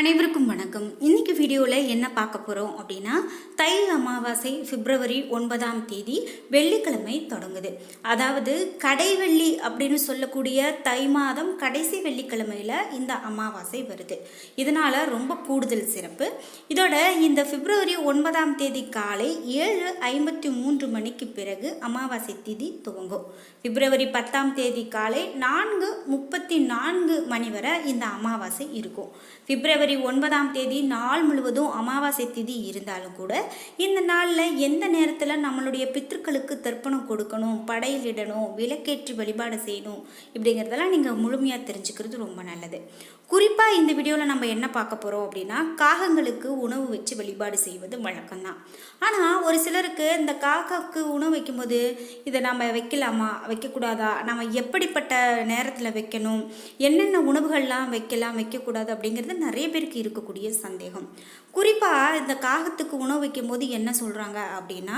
அனைவருக்கும் வணக்கம். இன்றைக்கி வீடியோவில் என்ன பார்க்க போகிறோம் அப்படின்னா தை அமாவாசை பிப்ரவரி ஒன்பதாம் தேதி வெள்ளிக்கிழமை தொடங்குது. அதாவது கடைவெள்ளி அப்படின்னு சொல்லக்கூடிய தை மாதம் கடைசி வெள்ளிக்கிழமையில் இந்த அமாவாசை வருது. இதனால் ரொம்ப கூடுதல் சிறப்பு. இதோட இந்த பிப்ரவரி ஒன்பதாம் தேதி காலை ஏழு ஐம்பத்தி மூன்று மணிக்கு பிறகு அமாவாசை தேதி துவங்கும். பிப்ரவரி பத்தாம் தேதி காலை நான்கு முப்பத்தி நான்கு மணி வரை இந்த அமாவாசை இருக்கும். பிப்ரவரி ஒன்பதாம் தேதி நாள் முழுவதும் அமாவாசை திதி இருந்தாலும் கூட இந்த நாளில் எந்த நேரத்தில் நம்மளுடைய பித்ருக்களுக்கு தர்ப்பணம் கொடுக்கணும் படையிலிடணும் விளக்கேற்றி வழிபாடு செய்யணும் இப்படிங்கிறதெல்லாம் நீங்கள் முழுமையாக தெரிஞ்சுக்கிறது ரொம்ப நல்லது. குறிப்பாக இந்த வீடியோவில் நம்ம என்ன பார்க்க போகிறோம் அப்படின்னா காகங்களுக்கு உணவு வச்சு வழிபாடு செய்வது வழக்கம்தான். ஆனால் ஒரு சிலருக்கு இந்த காக்காவுக்கு உணவு வைக்கும்போது இதை நம்ம வைக்கலாமா? வைக்கக்கூடாதா? நம்ம எப்படிப்பட்ட நேரத்தில் வைக்கணும்? என்னென்ன உணவுகள்லாம் வைக்கலாம் வைக்கக்கூடாது அப்படிங்கிறது நிறைய பேர் பேருக்கு இருக்கக்கூடிய சந்தேகம். குறிப்பாக இந்த காகத்துக்கு உணவு வைக்கும்போது என்ன சொல்கிறாங்க அப்படின்னா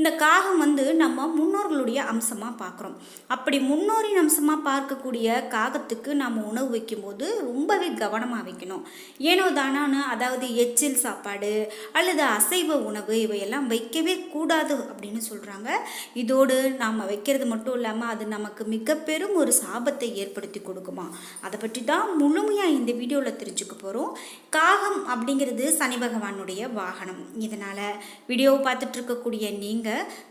இந்த காகம் வந்து நம்ம முன்னோர்களுடைய அம்சமாக பார்க்குறோம். அப்படி முன்னோரின் அம்சமாக பார்க்கக்கூடிய காகத்துக்கு நாம் உணவு வைக்கும்போது ரொம்பவே கவனமாக வைக்கணும். ஏனோ தானான்னு அதாவது எச்சில் சாப்பாடு அல்லது அசைவ உணவு இவையெல்லாம் வைக்கவே கூடாது அப்படின்னு சொல்கிறாங்க இதோடு நாம் வைக்கிறது மட்டும் இல்லாமல் அது நமக்கு மிக பெரும் ஒரு சாபத்தை ஏற்படுத்தி கொடுக்குமா? அதை பற்றி தான் முழுமையாக இந்த வீடியோவில் தெரிஞ்சுக்க போகிறோம் காகம் அப்படிங்கிறது சனி பகவானுடைய வாகனம். இதனால் வீடியோவை பார்த்துட்ருக்கக்கூடிய நீங்கள்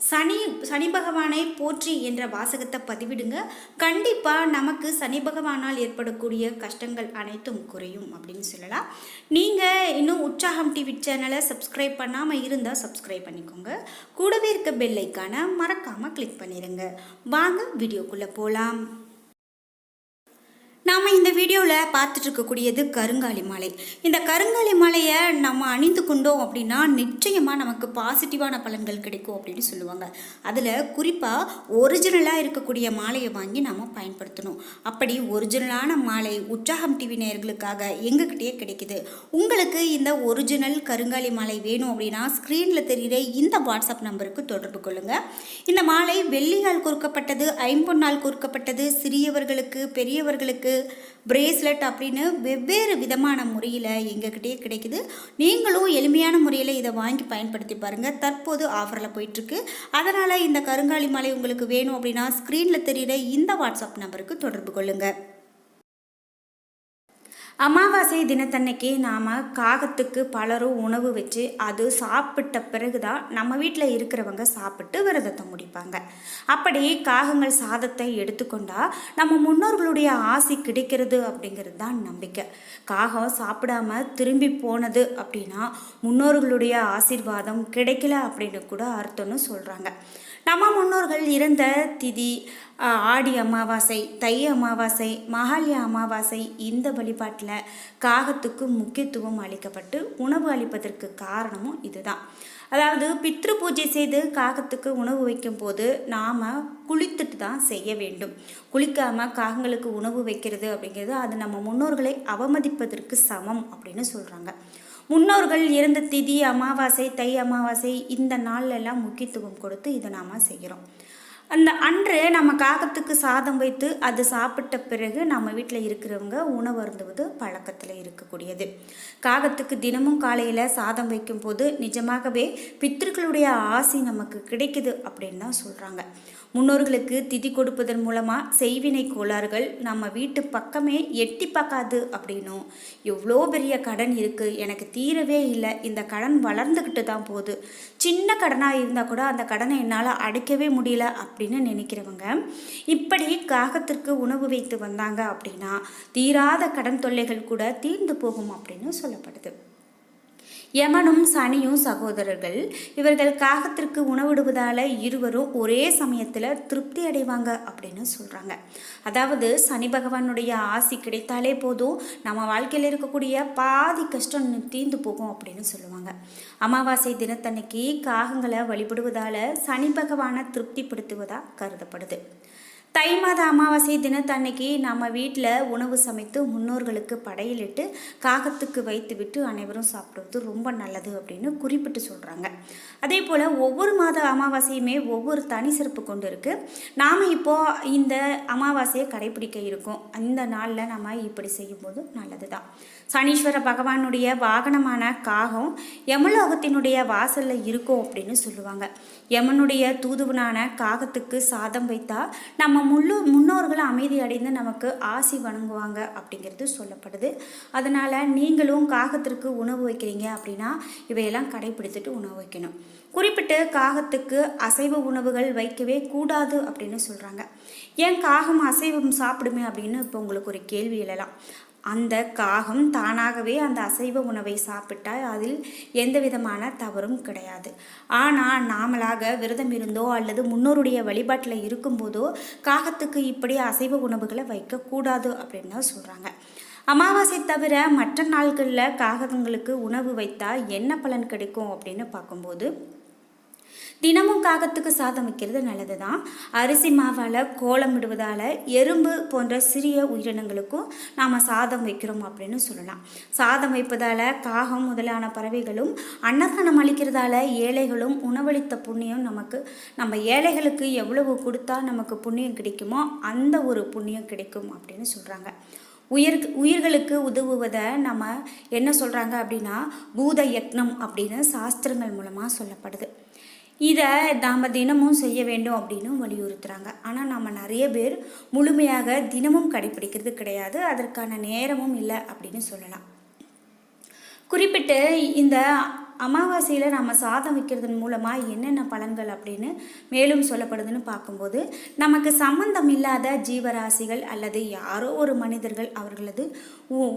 சனி சனி பகவானை போற்றி என்ற வாசகத்தை பதிவிடுங்க. கண்டிப்பாக நமக்கு சனி பகவானால் ஏற்படக்கூடிய கஷ்டங்கள் அனைத்தும் குறையும் அப்படின்னு சொல்லலாம். நீங்கள் இன்னும் உற்சாகம் டிவி சேனலை சப்ஸ்கிரைப் பண்ணாமல் இருந்தால் சப்ஸ்கிரைப் பண்ணிக்கோங்க. கூடவே இருக்க பெல்லைக்கான மறக்காமல் கிளிக் பண்ணிடுங்க வாங்க வீடியோக்குள்ளே போகலாம் நாம் இந்த வீடியோவில் பார்த்துட்டு இருக்கக்கூடியது கருங்காலி மாலை. இந்த கருங்காலி மாலையை நம்ம அணிந்து கொண்டோம் அப்படின்னா நிச்சயமாக நமக்கு பாசிட்டிவான பலன்கள் கிடைக்கும் அப்படின்னு சொல்லுவாங்க. அதில் குறிப்பாக ஒரிஜினலாக இருக்கக்கூடிய மாலையை வாங்கி நம்ம பயன்படுத்தணும். அப்படி ஒரிஜினலான மாலை உற்சாகம் டிவி நேயர்களுக்காக எங்ககிட்டயே கிடைக்குது. உங்களுக்கு இந்த ஒரிஜினல் கருங்காலி மாலை வேணும் அப்படின்னா ஸ்க்ரீனில் தெரிகிற இந்த வாட்ஸ்அப் நம்பருக்கு தொடர்பு கொள்ளுங்கள் இந்த மாலை வெள்ளியால் கொடுக்கப்பட்டது ஐம்பொன்னால் கொடுக்கப்பட்டது சிறியவர்களுக்கு பெரியவர்களுக்கு பிரேஸ்லெட் அப்படின்னு வெவ்வேறு விதமான முறையில் எங்ககிட்டயே கிடைக்குது. நீங்களும் எளிமையான முறையில் இதை வாங்கி பயன்படுத்தி பாருங்கள் தற்போது ஆஃபரில் போயிட்டுருக்கு. அதனால் இந்த கருங்காலி மாலை உங்களுக்கு வேணும் அப்படின்னா ஸ்க்ரீனில் தெரிகிற இந்த வாட்ஸ்அப் நம்பருக்கு தொடர்பு கொள்ளுங்கள் அமாவாசை தினத்தன்னைக்கு நாம் காகத்துக்கு பலரும் உணவு வச்சு அது சாப்பிட்ட பிறகு தான் நம்ம வீட்டில் இருக்கிறவங்க சாப்பிட்டு விரதத்தை முடிப்பாங்க. அப்படி காகங்கள் சாதத்தை எடுத்துக்கொண்டா நம்ம முன்னோர்களுடைய ஆசி கிடைக்கிறது அப்படிங்கிறது தான் நம்பிக்கை. காகம் சாப்பிடாம திரும்பி போனது அப்படின்னா முன்னோர்களுடைய ஆசீர்வாதம் கிடைக்கல அப்படின்னு கூட அர்த்தம்னு சொல்கிறாங்க நம்ம முன்னோர்கள் இருந்த திதி ஆடி அமாவாசை தை அமாவாசை மகாலய அமாவாசை இந்த வழிபாட்டில் காகத்துக்கு முக்கியத்துவம் அளிக்கப்பட்டு உணவு அளிப்பதற்கு காரணமும் இதுதான். அதாவது பித்ரு பூஜை செய்து காகத்துக்கு உணவு வைக்கும்போது நாம் குளித்துட்டு தான் செய்ய வேண்டும். குளிக்காமல் காகங்களுக்கு உணவு வைக்கிறது அப்படிங்கிறது அது நம்ம முன்னோர்களை அவமதிப்பதற்கு சமம் அப்படின்னு சொல்கிறாங்க முன்னோர்கள் இறந்த திதி அமாவாசை தை அமாவாசை இந்த நாள்லெல்லாம் முக்கியத்துவம் கொடுத்து இதை நாம் செய்கிறோம். அந்த அன்று நம்ம காகத்துக்கு சாதம் வைத்து அது சாப்பிட்ட பிறகு நம்ம வீட்டில் இருக்கிறவங்க உணவு அருந்துவது பழக்கத்தில் இருக்கக்கூடியது. காகத்துக்கு தினமும் காலையில் சாதம் வைக்கும்போது நிஜமாகவே பித்திருக்களுடைய ஆசி நமக்கு கிடைக்குது அப்படின்னு தான் சொல்கிறாங்க முன்னோர்களுக்கு திதி கொடுப்பதன் மூலமாக செய்வினை கோளாறுகள் நம்ம வீட்டு பக்கமே எட்டி பார்க்காது அப்படின்னும் எவ்வளோ பெரிய கடன் இருக்குது எனக்கு தீரவே இல்லை இந்த கடன் வளர்ந்துக்கிட்டு தான் போகுது. சின்ன கடனாக இருந்தால் கூட அந்த கடனை என்னால் அடைக்கவே முடியல அப்படின்னு நினைக்கிறவங்க இப்படி காகத்திற்கு உணவு வைத்து வந்தாங்க அப்படின்னா தீராத கடன் தொல்லைகள் கூட தீர்ந்து போகும் அப்படின்னு சொல்லப்படுது. யமனும் சனியும் சகோதரர்கள். இவர்கள் காகத்திற்கு உணவிடுவதால் இருவரும் ஒரே சமயத்தில் திருப்தி அடைவாங்க அப்படின்னு சொல்கிறாங்க அதாவது சனி பகவானுடைய ஆசி கிடைத்தாலே போதும். நம்ம வாழ்க்கையில் இருக்கக்கூடிய பாதி கஷ்டம் தீர்ந்து போகும் அப்படின்னு சொல்லுவாங்க. அமாவாசை தினத்தன்னைக்கு காகங்களை வழிபடுவதால் சனி பகவானை திருப்திப்படுத்துவதாக கருதப்படுது. தை மாத அமாவாசை தினத்தன்னைக்கு நம்ம வீட்டில் உணவு சமைத்து முன்னோர்களுக்கு படையலிட்டு காகத்துக்கு வைத்து விட்டு அனைவரும் சாப்பிடுவது ரொம்ப நல்லது அப்படின்னு குறிப்பிட்டு சொல்கிறாங்க அதே போல் ஒவ்வொரு மாத அமாவாசையுமே ஒவ்வொரு தனி சிறப்பு கொண்டு இருக்குது நாம் இப்போது இந்த அமாவாசையை கடைபிடிக்க இருக்கோம். இந்த நாளில் நம்ம இப்படி செய்யும்போது நல்லது தான் சனீஸ்வர பகவானுடைய வாகனமான காகம் யமலோகத்தினுடைய வாசலில் இருக்கும் அப்படின்னு சொல்லுவாங்க. யமனுடைய தூதுவனான காகத்துக்கு சாதம் வைத்தால் நம்ம முள்ளு முன்னோர்கள் அமைதி அடைந்து நமக்கு ஆசி வணங்குவாங்க அப்படிங்கிறது சொல்லப்படுது. அதனால் நீங்களும் காகத்திற்கு உணவு வைக்கிறீங்க அப்படின்னா இவையெல்லாம் கடைபிடித்துட்டு உணவு வைக்கணும். குறிப்பிட்டு காகத்துக்கு அசைவ உணவுகள் வைக்கவே கூடாது அப்படின்னு சொல்கிறாங்க ஏன் காகம் அசைவம் சாப்பிடுமே அப்படின்னு இப்போ உங்களுக்கு ஒரு கேள்வி எழலாம். அந்த காகம் தானாகவே அந்த அசைவ உணவை சாப்பிட்டால் அதில் எந்த விதமான தவறும் கிடையாது. ஆனால் நாமளாக விரதம் இருந்தோ அல்லது முன்னோருடைய வழிபாட்டில் இருக்கும்போதோ காகத்துக்கு இப்படி அசைவ உணவுகளை வைக்கக்கூடாது அப்படின்னு தான் சொல்கிறாங்க அமாவாசை தவிர மற்ற நாள்களில் காகங்களுக்கு உணவு வைத்தால் என்ன பலன் கிடைக்கும் அப்படின்னு பார்க்கும்போது தினமும் காகத்துக்கு சாதம் வைக்கிறது நல்லது தான் அரிசி மாவால் கோலம் விடுவதால் எறும்பு போன்ற சிறிய உயிரினங்களுக்கும் நாம் சாதம் வைக்கிறோம் அப்படின்னு சொல்லலாம். சாதம் வைப்பதால் காகம் முதலான பறவைகளும் அன்னதானம் அளிக்கிறதால ஏழைகளும் உணவளித்த புண்ணியம் நமக்கு நம்ம ஏழைகளுக்கு எவ்வளவு கொடுத்தா நமக்கு புண்ணியம் கிடைக்குமோ அந்த ஒரு புண்ணியம் கிடைக்கும் அப்படின்னு சொல்கிறாங்க உயிர் உயிர்களுக்கு உதவுவதை நம்ம என்ன சொல்கிறாங்க அப்படின்னா பூத யக்னம் அப்படின்னு சாஸ்திரங்கள் மூலமாக சொல்லப்படுது. இதை நாம் தினமும் செய்ய வேண்டும் அப்படின்னு வலியுறுத்துகிறாங்க ஆனால் நம்ம நிறைய பேர் முழுமையாக தினமும் கடைபிடிக்கிறது கிடையாது. அதற்கான நேரமும் இல்லை அப்படின்னு சொல்லலாம். குறிப்பிட்டு இந்த அமாவாசையில் நம்ம சாதம் வைக்கிறதன் மூலமாக என்னென்ன பலன்கள் அப்படின்னு மேலும் சொல்லப்படுதுன்னு பார்க்கும்போது நமக்கு சம்பந்தம் இல்லாத ஜீவராசிகள் அல்லது யாரோ ஒரு மனிதர்கள் அவர்களது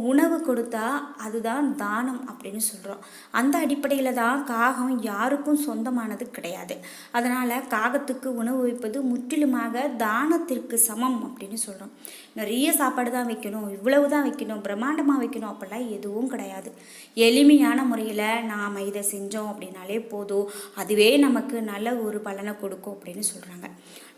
உணவு கொடுத்தா அதுதான் தானம் அப்படின்னு சொல்கிறோம் அந்த அடிப்படையில் தான் காகம் யாருக்கும் சொந்தமானது கிடையாது. அதனால் காகத்துக்கு உணவு வைப்பது முற்றிலுமாக தானத்திற்கு சமம் அப்படின்னு சொல்கிறோம் நிறைய சாப்பாடு தான் வைக்கணும் இவ்வளவு தான் வைக்கணும் பிரம்மாண்டமாக வைக்கணும் அப்படிலாம் எதுவும் கிடையாது. எளிமையான முறையில் நாம் இதை செஞ்சோம் அப்படின்னாலே போதும். அதுவே நமக்கு நல்ல ஒரு பலனை கொடுக்கும் அப்படின்னு சொல்கிறாங்க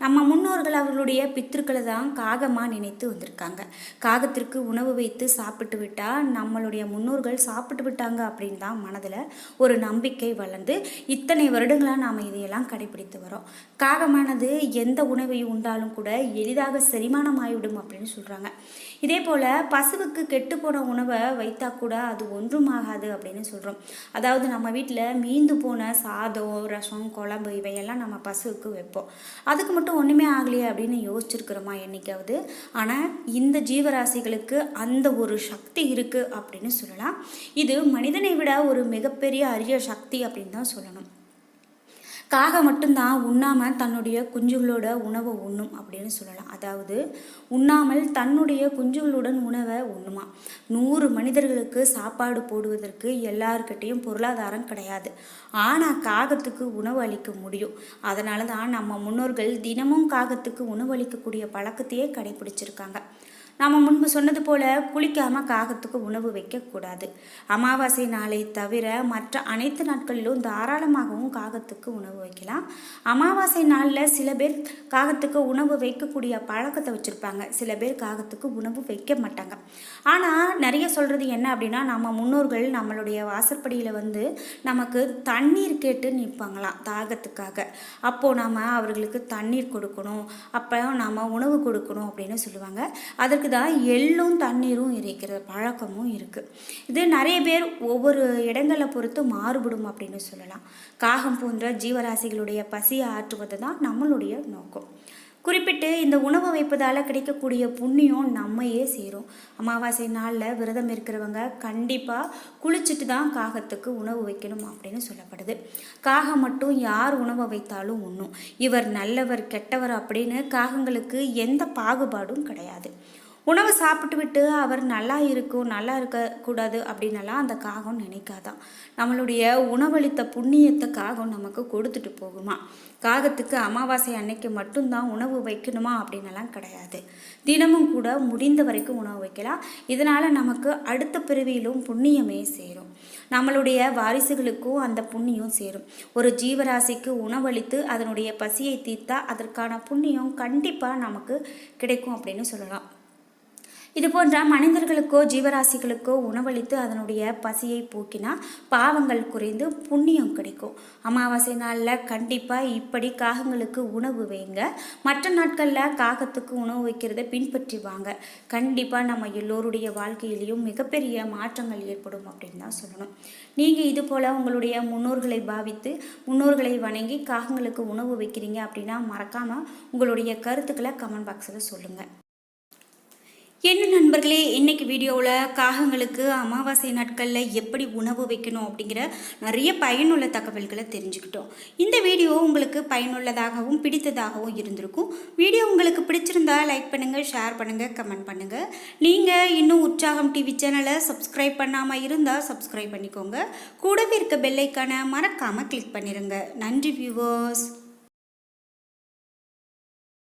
நம்ம முன்னோர்கள் அவர்களுடைய பித்திருக்களை தான் காகமாக நினைத்து வந்திருக்காங்க. காகத்திற்கு உணவு வைத்து சாப்பிட்டு விட்டால் நம்மளுடைய முன்னோர்கள் சாப்பிட்டு விட்டாங்க அப்படின்னு தான் மனதில் ஒரு நம்பிக்கை வளர்ந்து இத்தனை வருடங்களாக நாம் இதையெல்லாம் கடைபிடித்து வரோம் காகமானது எந்த உணவை உண்டாலும் கூட எளிதாக செரிமானம் அப்படின்னு அப்படின்னு சொல்கிறாங்க இதே போல் பசுவுக்கு கெட்டுப்போன உணவை வைத்தா கூட அது ஒன்றும் ஆகாது அப்படின்னு சொல்கிறோம் அதாவது நம்ம வீட்டில் மீந்து போன சாதம் ரசம் குழம்பு இவையெல்லாம் நம்ம பசுவுக்கு வைப்போம். அதுக்கு மட்டும் ஒன்றுமே ஆகலையே அப்படின்னு யோசிச்சிருக்கிறோமா என்றைக்காவது ஆனால் இந்த ஜீவராசிகளுக்கு அந்த ஒரு சக்தி இருக்குது அப்படின்னு சொல்லலாம். இது மனிதனை விட ஒரு மிகப்பெரிய அரிய சக்தி அப்படின்னு தான் சொல்லணும். காக மட்டும்தான் உண்ணாமல் தன்னுடைய குஞ்சுகளோட உணவை உண்ணும் அப்படின்னு சொல்லலாம். அதாவது உண்ணாமல் தன்னுடைய குஞ்சுகளுடன் உணவை உண்ணுமா? நூறு மனிதர்களுக்கு சாப்பாடு போடுவதற்கு எல்லாருக்கிட்டேயும் பொருளாதாரம் கிடையாது. ஆனால் காகத்துக்கு உணவு அளிக்க முடியும். அதனால தான் நம்ம முன்னோர்கள் தினமும் காகத்துக்கு உணவு அளிக்கக்கூடிய பழக்கத்தையே கடைபிடிச்சிருக்காங்க. நாம் முன்பு சொன்னது போல குளிக்காமல் காகத்துக்கு உணவு வைக்கக்கூடாது அமாவாசை நாளை தவிர மற்ற அனைத்து நாட்களிலும் தாராளமாகவும் காகத்துக்கு உணவு வைக்கலாம். அமாவாசை நாளில் சில பேர் காகத்துக்கு உணவு வைக்கக்கூடிய பழக்கத்தை வச்சுருப்பாங்க. சில பேர் காகத்துக்கு உணவு வைக்க மாட்டாங்க. ஆனால் நிறைய சொல்கிறது என்ன அப்படின்னா நம்ம முன்னோர்கள் நம்மளுடைய வாசற்படியில் வந்து நமக்கு தண்ணீர் கேட்டு நிற்பாங்களாம் தாகத்துக்காக. அப்போது நாம் அவர்களுக்கு தண்ணீர் கொடுக்கணும். அப்போ நாம் உணவு கொடுக்கணும் அப்படின்னு சொல்லுவாங்க. அதற்கு அதுக்கு தான் எள்ளும் தண்ணீரும் இருக்கிற பழக்கமும் இருக்குது இது நிறைய பேர் ஒவ்வொரு இடங்களை பொறுத்து மாறுபடும் அப்படின்னு சொல்லலாம். காகம் போன்ற ஜீவராசிகளுடைய பசியை ஆற்றுவது தான் நம்மளுடைய நோக்கம். குறிப்பிட்டு இந்த உணவு வைப்பதால் கிடைக்கக்கூடிய புண்ணியம் நம்மையே சேரும். அமாவாசை நாளில் விரதம் இருக்கிறவங்க கண்டிப்பாக குளிச்சுட்டு தான் காகத்துக்கு உணவு வைக்கணும் அப்படின்னு சொல்லப்படுது. காகம் மட்டும் யார் உணவை வைத்தாலும் ஒன்றும் இவர் நல்லவர் கெட்டவர் அப்படின்னு காகங்களுக்கு எந்த பாகுபாடும் கிடையாது. உணவை சாப்பிட்டுவிட்டு அவர் நல்லா இருக்கும் நல்லா இருக்கக்கூடாது அப்படின்னலாம் அந்த காகம் நினைக்காதான் நம்மளுடைய உணவளித்த புண்ணியத்தை காகம் நமக்கு கொடுத்துட்டு போகுமா? காகத்துக்கு அமாவாசை அன்னைக்கு மட்டும்தான் உணவு வைக்கணுமா அப்படின்னலாம் கிடையாது. தினமும் கூட முடிந்த வரைக்கும் உணவு வைக்கலாம். இதனால் நமக்கு அடுத்த பிறவியிலும் புண்ணியமே சேரும். நம்மளுடைய வாரிசுகளுக்கும் அந்த புண்ணியம் சேரும். ஒரு ஜீவராசிக்கு உணவளித்து அதனுடைய பசியை தீர்த்தா அதற்கான புண்ணியம் கண்டிப்பாக நமக்கு கிடைக்கும் அப்படின்னு சொல்லலாம். இது போன்ற மனிதர்களுக்கோ ஜீவராசிகளுக்கோ உணவளித்து அதனுடைய பசியை போக்கினா பாவங்கள் குறைந்து புண்ணியம் கிடைக்கும். அமாவாசை நாளில் கண்டிப்பாக இப்படி காகங்களுக்கு உணவு வைங்க. மற்ற நாட்களில் காகத்துக்கு உணவு வைக்கிறத பின்பற்றி வாங்க கண்டிப்பாக நம்ம எல்லோருடைய வாழ்க்கையிலையும் மிகப்பெரிய மாற்றங்கள் ஏற்படும் அப்படின்னு தான் சொல்லணும். நீங்கள் இது போல் உங்களுடைய முன்னோர்களை பாவித்து முன்னோர்களை வணங்கி காகங்களுக்கு உணவு வைக்கிறீங்க அப்படின்னா மறக்காமல் உங்களுடைய கருத்துக்களை கமெண்ட் பாக்ஸில் சொல்லுங்கள் என்ன நண்பர்களே இன்றைக்கி வீடியோவில் காகங்களுக்கு அமாவாசை நாட்களில் எப்படி உணவு வைக்கணும் அப்படிங்கிற நிறைய பயனுள்ள தகவல்களை தெரிஞ்சுக்கிட்டோம். இந்த வீடியோ உங்களுக்கு பயனுள்ளதாகவும் பிடித்ததாகவும் இருந்திருக்கும். வீடியோ உங்களுக்கு பிடிச்சிருந்தா லைக் பண்ணுங்கள் ஷேர் பண்ணுங்கள் கமெண்ட் பண்ணுங்கள் நீங்கள் இன்னும் உற்சாகம் டிவி சேனலை சப்ஸ்கிரைப் பண்ணாமல் இருந்தால் சப்ஸ்கிரைப் பண்ணிக்கோங்க. கூடவே இருக்க பெல்லைக்கான மறக்காமல் கிளிக் பண்ணிடுங்க நன்றி வியூவர்ஸ்